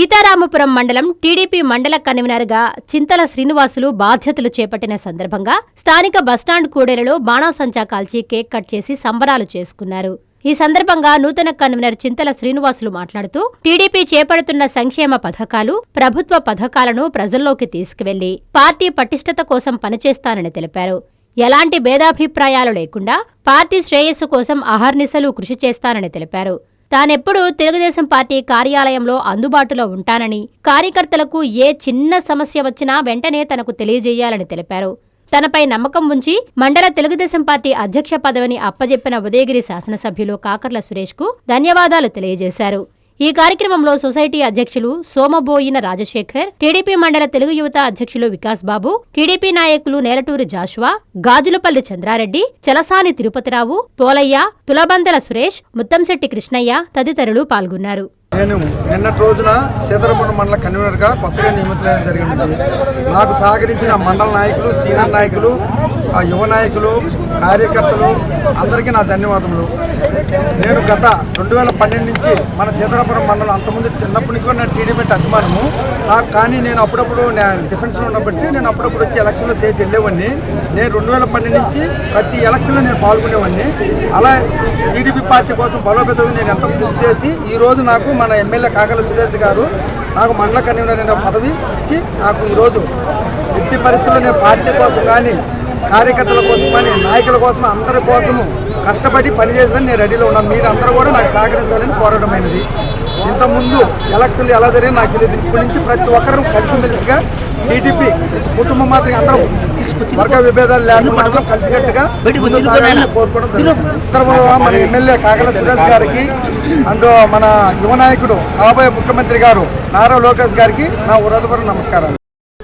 సీతారామపురం మండలం టీడీపీ మండల కన్వీనర్గా చింతల శ్రీనివాసులు బాధ్యతలు చేపట్టిన సందర్భంగా స్థానిక బస్టాండ్ కూడేలలో బాణాసంచా కాల్చి కేక్ కట్ చేసి సంబరాలు చేసుకున్నారు. ఈ సందర్భంగా నూతన కన్వీనర్ చింతల శ్రీనివాసులు మాట్లాడుతూ టీడీపీ చేపడుతున్న సంక్షేమ పథకాలు ప్రభుత్వ పథకాలను ప్రజల్లోకి తీసుకువెళ్ళి పార్టీ పటిష్టత కోసం పనిచేస్తానని తెలిపారు. ఎలాంటి భేదాభిప్రాయాలు లేకుండా పార్టీ శ్రేయస్సు కోసం అహర్నిశలు కృషి చేస్తానని తెలిపారు. తానెప్పుడు తెలుగుదేశం పార్టీ కార్యాలయంలో అందుబాటులో ఉంటానని కార్యకర్తలకు ఏ చిన్న సమస్య వచ్చినా వెంటనే తనకు తెలియజేయాలని తెలిపారు. తనపై నమ్మకం ఉంచి మండల తెలుగుదేశం పార్టీ అధ్యక్ష పదవిని అప్పజెప్పిన ఉదయగిరి శాసనసభ్యులు కాకర్ల సురేష్కు ధన్యవాదాలు తెలియజేశారు. ఈ కార్యక్రమంలో సొసైటీ అధ్యక్షులు సోమబోయిన రాజశేఖర్ టీడీపీ మండల తెలుగు యువత అధ్యక్షులు వికాస్ బాబు టీడీపీ నాయకులు నేలటూరి జాషువా గాజులపల్లి చంద్రారెడ్డి చలసాని తిరుపతిరావు పోలయ్య తులబందల సురేష్ ముత్తంశెట్టి కృష్ణయ్య తదితరులు పాల్గొన్నారు. నేను నిన్నటి రోజున సీతారామపురం మండల కన్వీనర్గా కొత్తగా నియమితులైన జరిగింది. నాకు సహకరించిన మండల నాయకులు సీనియర్ నాయకులు యువ నాయకులు కార్యకర్తలు అందరికీ నా ధన్యవాదములు. నేను గత రెండు వేల పన్నెండు నుంచి మన సీతారాపురం మండలం అంతకుముందు చిన్నప్పటి నుంచి కూడా నేను టీడీపీ అభిమానము నాకు కానీ నేను అప్పుడప్పుడు నేను డిఫెన్స్లో ఉన్నప్పటికీ నేను అప్పుడప్పుడు వచ్చి ఎలక్షన్లో చేసి వెళ్ళేవాడిని. నేను రెండు వేల పన్నెండు నుంచి ప్రతి ఎలక్షన్లో నేను పాల్గొనేవాడిని. అలా టీడీపీ పార్టీ కోసం బలోపేతంగా నేను ఎంతో కృషి చేసి ఈ రోజు నాకు మన ఎమ్మెల్యే కాకల సురేష్ గారు నాకు మండల కన్వీనర్ అనే పదవి ఇచ్చి నాకు ఈరోజు ఎట్టి పరిస్థితుల్లో నేను పార్టీ కోసం కానీ కార్యకర్తల కోసం కానీ నాయకుల కోసం అందరి కోసము కష్టపడి పనిచేసేదని నేను రెడీలో ఉన్నాను. మీరు అందరూ కూడా నాకు సహకరించాలని కోరడమైనది. ఇంతకుముందు ఎలక్షన్లు ఎలా జరిగింది నాకు తెలియదు. ఇప్పటి నుంచి ప్రతి ఒక్కరూ కలిసిమెలిసిగా టీడీపీ కుటుంబం మాత్రం అందరం వర్గ విభేదాలు లేకుండా అందరం కలిసికట్టుగా కోరుకోవడం జరుగుతుంది. మన ఎమ్మెల్యే కాకల సురేష్ గారికి అండ్ మన యువ నాయకుడు కాబోయే ముఖ్యమంత్రి గారు నారా లోకేష్ గారికి నా హృదయపూర్వక నమస్కారం